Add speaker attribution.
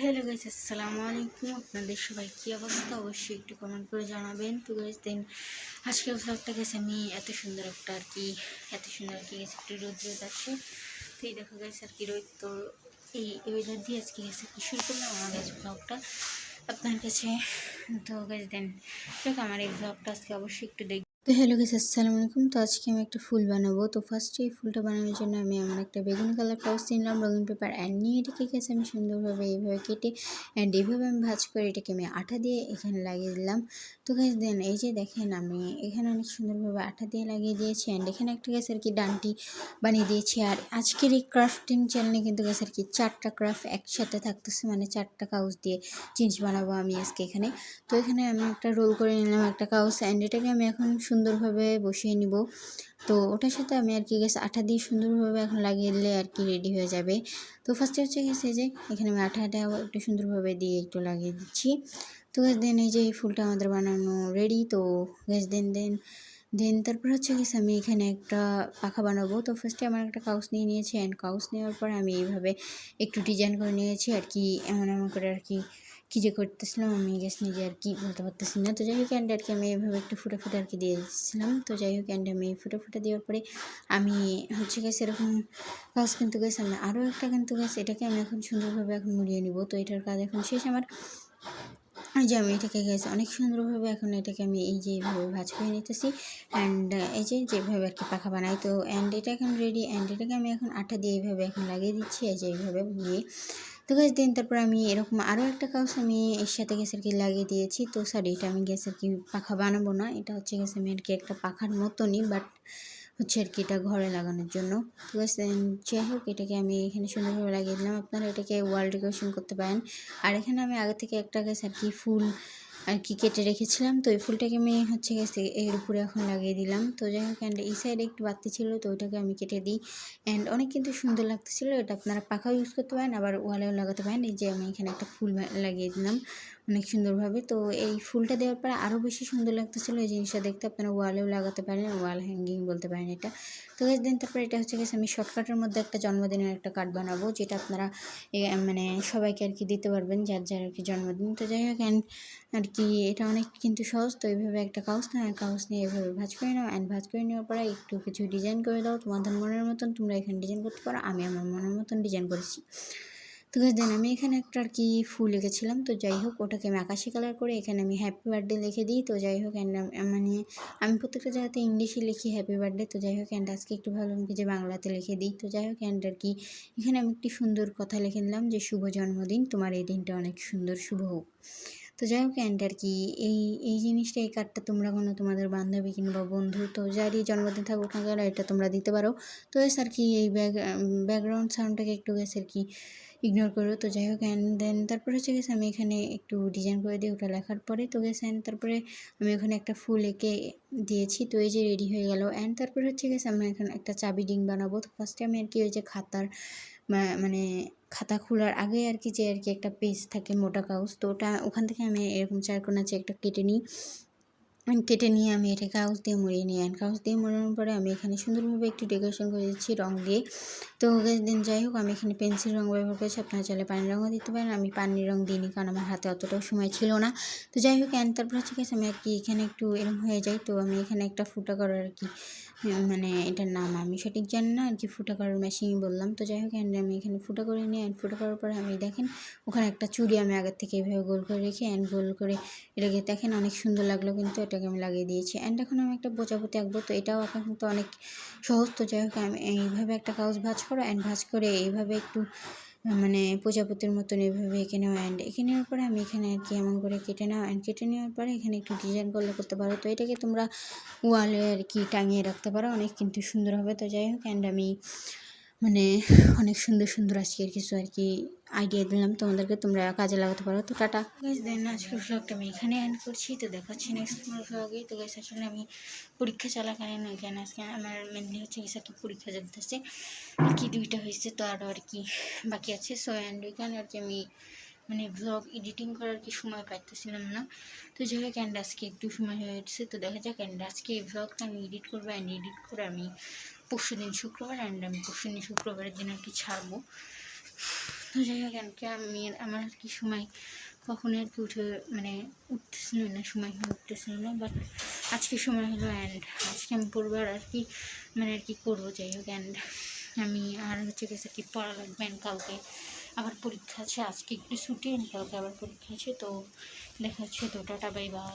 Speaker 1: Hello guys, আসসালামু আলাইকুম। আপনাদের সবাই কী অবস্থা? অবশ্যই একটু কমেন্ট করে জানাবেন। তো গাইস, দেন আজকের ব্লগটা গেছে আমি এত সুন্দর একটা আর কি, এত সুন্দর আর কি গেছে একটু রোদ রোদ আছে। তো এই দেখো গেছে আর কি রোদ তো এই ওয়েদার দিয়ে আজকে গেছে কি শুরু করলাম আমার গেছে ব্লগটা আপনার কাছে তো গাইস, দেন চোখ আমার এই ব্লগটা আজকে অবশ্যই একটু দেখ তো হ্যালো গেস আসসালামু আলাইকুম। তো আজকে আমি একটা ফুল বানাবো। তো ফার্স্টে এই ফুলটা বানানোর জন্য আমি আমার একটা বেগুন কালার কাগজ নিলাম রঙিন পেপার অ্যান্ড নিয়ে এটাকে গেছে আমি সুন্দরভাবে এইভাবে কেটে অ্যান্ড এইভাবে আমি ভাজ করে এটাকে আমি আঠা দিয়ে এখানে লাগিয়ে দিলাম। তো গাছ দেন এই যে দেখেন আমি এখানে অনেক সুন্দরভাবে আঠা দিয়ে লাগিয়ে দিয়েছি অ্যান্ড এখানে একটা গেছে আর কি ডানটি বানিয়ে দিয়েছি। আর আজকের এই ক্রাফটিং চ্যানেলে কিন্তু গেছে আর কি চারটা ক্রাফট একসাথে থাকতেছে মানে চারটা কাগজ দিয়ে জিনিস বানাবো আমি আজকে এখানে। তো এখানে আমি একটা রোল করে নিলাম একটা কাগজ অ্যান্ড এটাকে আমি এখন সুন্দরভাবে বসিয়ে নিব। তো ওটার সাথে আমি আর কি গেছে আঠা দিয়ে সুন্দরভাবে এখন লাগিয়ে দিলে আর কি রেডি হয়ে যাবে। তো ফার্স্টে হচ্ছে গেছে যে এখানে আমি আঠা আঠা একটু সুন্দরভাবে দিয়ে একটু লাগিয়ে দিচ্ছি। তো গ্যাস দেন এই যে এই ফুলটা আমাদের বানানো রেডি তো গ্যাস দেন দেন দেন তারপর হচ্ছে গেছে আমি এখানে একটা পাখা বানাবো। তো ফার্স্টে আমার একটা কাউস নিয়ে নিয়েছি অ্যান্ড কাউস নেওয়ার পর আমি এইভাবে একটু ডিজাইন করে নিয়েছি আর কি এমন এমন করে আর কি কী যে করতেছিলাম আমি গেছ নিজে আর কি বলতে পারতেছি না। তো যাই হোক অ্যান্ড আর কি আমি এভাবে একটু ফুটে ফুটে আর কি দিয়ে দিচ্ছিলাম। তো যাই হোক অ্যান্ড আমি ফুটে ফুটে দেওয়ার পরে আমি হচ্ছে গেছে এরকম কাজ কিন্তু গেছে আমি আরও একটা কিন্তু গেছে এটাকে আমি এখন সুন্দরভাবে এখন মুড়িয়ে নিব। তো এটার কাজ এখন শেষ আমার। এই যে আমি এটাকে গেছে অনেক সুন্দরভাবে এখন এটাকে আমি এই যে এইভাবে ভাজ করে নিতেছি। অ্যান্ড এই যে যেভাবে আর কি পাখা বানাই, তো অ্যান্ড এটা এখন রেডি অ্যান্ড এটাকে আমি এখন আঠা দিয়ে এইভাবে এখন লাগিয়ে দিচ্ছি। এই যে এইভাবে নিয়ে তো গাছ দেন তারপর আমি এরকম আরও একটা কাউস আমি এর সাথে গ্যাসের কি লাগিয়ে দিয়েছি। তো সরি এটা আমি গ্যাসের কি পাখা বানাবো না, এটা হচ্ছে গেছে আমি আর কি একটা পাখার মতনই বাট হচ্ছে আর কি এটা ঘরে লাগানোর জন্য। তো গাছ যাই হোক, এটাকে আমি এখানে সুন্দরভাবে লাগিয়ে দিলাম। আপনারা এটাকে ওয়াল ডেকোরেশন করতে পারেন। আর এখানে আমি আগে থেকে একটা গাছ আর কি ফুল আর কি কেটে রেখেছিলাম? তো এই ফুলটাকে আমি হচ্ছে গেছে এর উপরে এখন লাগিয়ে দিলাম। তো যাই হোক অ্যান্ড এই সাইডে একটু বাড়তি ছিল, তো ওইটাকে আমি কেটে দিই। অ্যান্ড অনেক কিন্তু সুন্দর লাগতেছিল, এটা আপনারা পাখাও ইউজ করতে পারেন, আবার ওয়ালেও লাগাতে পারেন। এই যে আমি এখানে একটা ফুল লাগিয়ে দিলাম। অনেক সুন্দরভাবে। তো এই ফুলটা দেওয়ার পরে আরও বেশি সুন্দর লাগতেছিলো এই জিনিসটা দেখতে। আপনারা ওয়ালেও লাগাতে পারেন, ওয়াল হ্যাঙ্গিং বলতে পারেন এটা। তো দিন তারপরে এটা হচ্ছে গেছে আমি শর্টকাটের মধ্যে একটা জন্মদিনের একটা কার্ড বানাবো, যেটা আপনারা মানে সবাইকে আর কি দিতে পারবেন, যার যার আর কি জন্মদিন। তো যাই হোক অ্যান্ড আর কি এটা অনেক কিন্তু সহজ, তো এইভাবে একটা কাগজ না কাগজ নিয়ে এভাবে ভাজ করে নাও অ্যান্ড ভাজ করে নেওয়ার পরে একটু কিছু ডিজাইন করে দাও। তোমাদের মনের মতন তোমরা এখানে ডিজাইন করতে পারো, আমি আমার মনের মতন ডিজাইন করেছি। তো দেন আমি এখানে একটা আর কি ফুল এঁকেছিলাম তো যাই হোক ওটাকে আমি আকাশি কালার করে এখানে আমি হ্যাপি বার্থডে লিখে দিই, তো যাই হোক অ্যান্ড মানে আমি প্রত্যেকটা জায়গাতে ইংলিশে লিখি হ্যাপি বার্থডে তো যাই হোক অ্যান্ড আজকে একটু ভালো কি যে বাংলাতে লিখে দিই, তো যাই হোক অ্যান্ড আর কি এখানে আমি একটি সুন্দর কথা লিখে নিলাম যে শুভ জন্মদিন, তোমার এই দিনটা অনেক সুন্দর, শুভ হোক। তো যাই হোক অ্যান্ড আর কি, এই এই জিনিসটা এই কার্ডটা তোমরা কোনো তোমাদের বান্ধবী কিংবা বন্ধু, তো যারই জন্মদিন থাকুক না কেন, এটা তোমরা দিতে পারো। তো এস আর কি, এই ব্যাক ব্যাকগ্রাউন্ড সাউন্ডটাকে একটু গেছে আর কি ইগনোর করো। তো যাই হোক অ্যান্ড দেন তারপরে হচ্ছে গেছে আমি এখানে একটু ডিজাইন করে দিই, ওটা লেখার পরে। তো গেছে অ্যান্ড তারপরে আমি ওখানে একটা ফুল এঁকে দিয়েছি, তো এই যে রেডি হয়ে গেল। অ্যান্ড তারপরে হচ্ছে গেছে আমি এখানে একটা চাবি ডিং বানাবো। তো ফার্স্টে আমি আর কি ওই যে খাতার মানে খাতা খোলার আগে আর কি যে আর কি একটা পেজ থাকে মোটা কাগজ, তো ওটা ওখান থেকে আমি এরকম চার চারকোনা একটা কেটে নিই। কেটে নিয়ে আমি এটা কাগজ দিয়ে মুড়িয়ে নিই। অ্যান্ড কাগজ দিয়ে মুড়ানোর পরে আমি এখানে সুন্দরভাবে একটু ডেকোরেশন করে দিচ্ছি রং দিয়ে। তো দিন, যাই হোক, আমি এখানে পেন্সিল রং ব্যবহার করেছি। আপনারা চাইলে পানির রঙও দিতে পারেন। আমি পানির রং দিইনি কারণ আমার হাতে অতটাও সময় ছিল না। তো যাই হোক অ্যান্ড তারপর হচ্ছে আমি আর কি এখানে একটু এরম হয়ে যাই। তো আমি এখানে একটা ফুটা করার আর কি মানে এটার নাম আমি সঠিক জানি না আর কি ফুটা করার মেশিন বললাম। তো যাই হোক অ্যান্ড আমি এখানে ফুটা করে নিই অ্যান্ড ফুটা করার পরে আমি দেখেন, ওখানে একটা চুড়ি আমি আগের থেকে এভাবে গোল করে রেখে অ্যান্ড গোল করে এটাকে দেখেন অনেক সুন্দর লাগল কিন্তু এটাকে আমি লাগিয়ে দিয়েছি। অ্যান্ড এখন আমি একটা বোঝাপতি আঁকবো, তো এটাও এখন কিন্তু অনেক সহজ। তো যাই হোক, আমি এইভাবে একটা কাগজ ভাজ করো অ্যান্ড ভাজ করে এইভাবে একটু মানে প্রজাপতির মতন এভাবে এঁকে নেওয়া অ্যান্ড এঁকে নেওয়ার পরে আমি এখানে আর কি এমন করে কেটে নেওয়া অ্যান্ড কেটে নেওয়ার পরে এখানে একটু ডিজাইন করলে করতে পারো। তো এটাকে তোমরা ওয়ালে আর কি টাঙিয়ে রাখতে পারো। অনেক কিন্তু সুন্দর হবে। তো যাই হোক অ্যান্ড আমি মানে অনেক সুন্দর সুন্দর আজকের কিছু আর কি আইডিয়া দিলাম, তোমাদেরকে তোমরা কাজে লাগাতে পারো। তো টাটা। দেন আজকের ভ্লগটা আমি এখানে এন্ড করছি। তো দেখাচ্ছি নেক্সট ভ্লগে তো গাইজ আসলে আমি পরীক্ষা চলাকালীন এখানে আজকে আমার মেনলি হচ্ছে গেছে কি পরীক্ষা চলতেছে। আর কি দুইটা হয়েছে, তো আরও আর কি বাকি আছে। সো অ্যান্ড ওইখানে আর কি আমি মানে ব্লগ এডিটিং করার কি সময় পাইতেছিলাম না। তো যাই হোক অ্যান্ড আজকে একটু সময় হয়ে উঠছে। তো দেখা যাক অ্যান্ড আজকে এই ব্লগটা আমি এডিট করব। অ্যান্ড এডিট করে আমি পরশু দিন শুক্রবার অ্যান্ড আমি পরশু দিন শুক্রবারের দিন আর কি ছাড়বো। যাই হোক কি আমি আমার আর কি সময় কখনো আর কি উঠে মানে উঠতেছিল না, সময় উঠতেছিল না বাট আজকে সময় হলো অ্যান্ড আজকে আমি পড়ব আর কি মানে আর কি করব, যাই হোক অ্যান্ড আমি আর হচ্ছে গেছে কি পড়া লাগবে, and কালকে আবার পরীক্ষা আছে, আজকে একটু ছুটি, and কালকে আবার পরীক্ষা আছে, তো দেখা হচ্ছে, তো টাটা বাই বাই